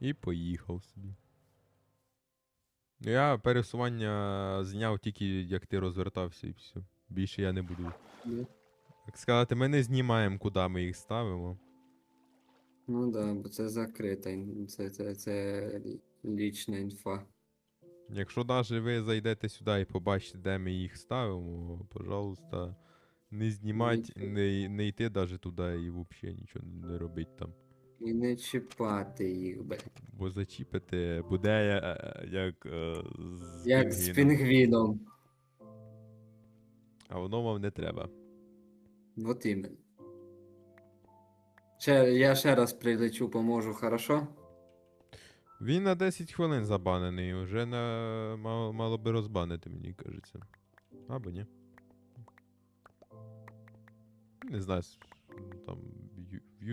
І поїхав собі. Ну, Я пересування зняв тільки як ти розвертався і все. Більше я не буду. Ну, Так сказати, ми не знімаємо, куди ми їх ставимо. Ну да, бо це закрита, ін- це, це, це лічна інфа. Якщо навіть ви зайдете сюди і побачите, де ми їх ставимо, пожалуйста, не знімати, Нічого. не, не йти навіть туди і взагалі нічого не робити там. І не чіпати їх, бе. Бо зачіпити буде е, як е, з Як з пінгвіном. пінгвіном. А воно вам не треба. Вот іменно. Ще, я ще раз прилечу, поможу, хорошо? Він на 10 хвилин забанений, вже на... мало, мало би розбанити, мені кажеться. Або ні. Не знаю, с- там в Ю- в